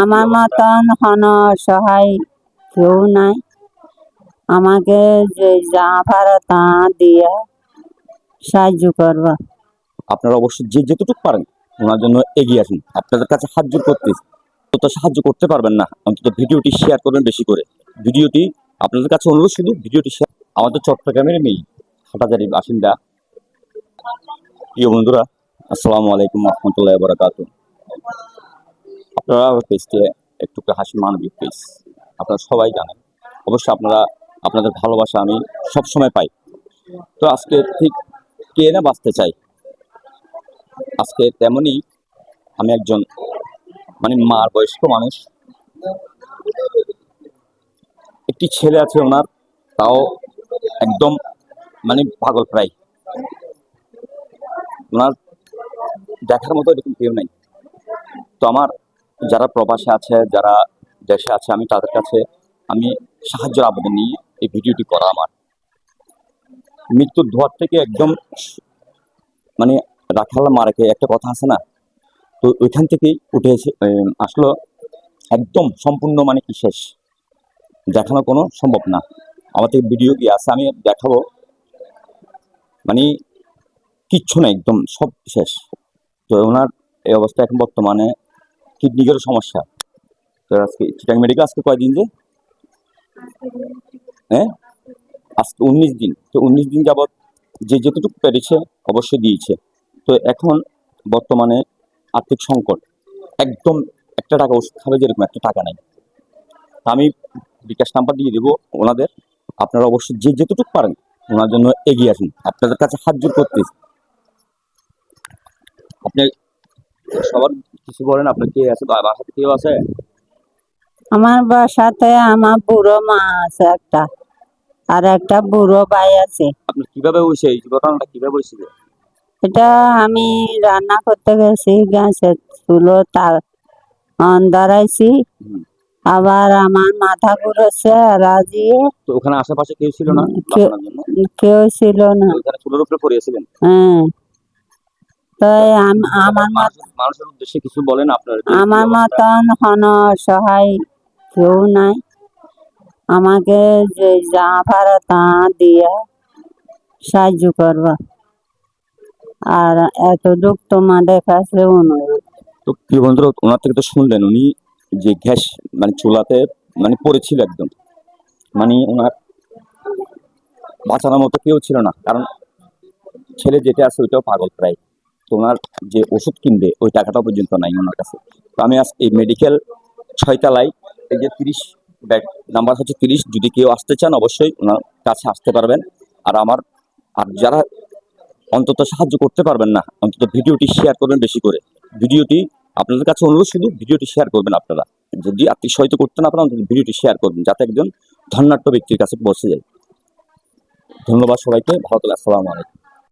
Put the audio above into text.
আমার মতন হন সহায় কেউ নাই। আমাকে যে যা পারে তা দিয়ে সাহায্য করবা। আপনারা অবশ্যই যে যেতটুকু পারেন ওনার জন্য এগিয়ে আসুন। আপনাদের কাছে সাহায্য করতে তো সাহায্য করতে পারবেন না। অন্তত ভিডিওটি শেয়ার করবেন বেশি করে। ভিডিওটি আপনাদের কাছে অনুরোধ শুধু, ভিডিওটি শেয়ার আমাদের চট্টগ্রামের মেয়ে হাটাজারি বাসিন্দা। প্রিয় বন্ধুরা, আসসালামু আলাইকুম রহমতুল্লাহ বরাকাত আপনারা পেজটি একটু হাসি মানবিক পেজ আপনারা সবাই জানেন। অবশ্যই আপনারা, আপনাদের ভালোবাসা আমি সব সময় পাই। তো আজকে ঠিক কে না বাঁচতে চাই আজকে তেমনি আমি একজন মানে মার বয়স্ক মানুষ। একটি ছেলে আছে ওনার, তাও একদম মানে পাগল প্রায়। ওনার দেখার মতো এরকম কেউ নেই। তো আমার যারা প্রবাসে আছে, যারা দেশে আছে, আমি তাদের কাছে আমি সাহায্যের আবেদন নিয়ে এই ভিডিওটি করা আমার। মৃত্যুর ধোয়ার থেকে একদম মানে রাখাল মারাকে একটা কথা আছে না? তো ওইখান থেকেই উঠে এসে আসলো একদম সম্পূর্ণ মানে কি শেষ। দেখানো কোনো সম্ভব না। আমার থেকে ভিডিও কি আছে আমি দেখাবো। মানে কিচ্ছু না, একদম সব শেষ। তো ওনার এই অবস্থা এখন বর্তমানে কিডনিকেরও সমস্যা। তো আজকে চিটাং মেডিকেল আজকে কয়দিন যে? হ্যাঁ? আজকে উনিশ দিন। তো উনিশ দিন যাবৎ যে যতটুকু পেরেছে অবশ্যই দিয়েছে। তো এখন বর্তমানে আর্থিক সংকট। একদম একটা টাকা ওষুধ খাবে যেরকম একটা টাকা নাই। আমি বিকাশ নাম্বার দিয়ে দেবো ওনাদের। আপনারা অবশ্যই যে যেতটুকু পারেন, ওনার জন্য এগিয়ে আসুন। আপনাদের কাছে হাত জোর করতে আপনি সবার কিছু বলেন আপনার কে আছে? বাসাতে কেউ আছে? আমার বাসাতে আমার বুড়ো মা আছে একটা আর একটা বুড়ো ভাই আছে। আপনার কীভাবে হয়েছে? এই ঘটনাটা কীভাবে হয়েছিল এটা আমি রান্না করতে গেছি গ্যাসের চুলো তার দাঁড়াইছি। আবার আমার মাথা ঘুরেছে রাজিয়ে তো ওখানে আশেপাশে কেউ ছিল না? কেউ ছিল না। ওইখানে চুলোর উপরে পড়িয়েছিলেন? হ্যাঁ। তো আম- আমার মত মানুষের- মানুষের উদ্দেশ্যে কিছু বলেন আপনার আমার? মতন হন সহায় কেউ নাই। আমাকে যে যা পারে তা দিয়ে সাহায্য করবা। আর এতটুক তোমাদের কাছে অনুরোধ। তো প্রিয় বন্ধুরা ওনার থেকে তো শুনলেন উনি যে গ্যাস মানে চুলাতে মানে পড়েছিল একদম। মানে ওনার বাঁচানোর মতো কেউ ছিল না। কারণ ছেলে যেটা আছে ওইটাও পাগল প্রায়। তো ওনার যে ওষুধ কিনবে, ওই টাকাটাও পর্যন্ত নাই ওনার কাছে। তো আমি আজ এই মেডিকেল ছয়তলায় এই যে তিরিশ ব্যাগ নাম্বার হচ্ছে তিরিশ, যদি কেউ আসতে চান, অবশ্যই ওনার কাছে আসতে পারবেন। আর আমার, আর যারা অন্তত সাহায্য করতে পারবেন না, অন্তত ভিডিওটি শেয়ার করবেন বেশি করে। ভিডিওটি আপনাদের কাছে অনুরোধ শুধু, ভিডিওটি শেয়ার করবেন আপনারা। যদি আপনি সহিত করতে না পারেন, অন্তত ভিডিওটি শেয়ার করবেন, যাতে একজন ধন্যাট্য ব্যক্তির কাছে পৌঁছে যায়। ধন্যবাদ সবাইকে, ভালো আসসালামু আলাইকুম।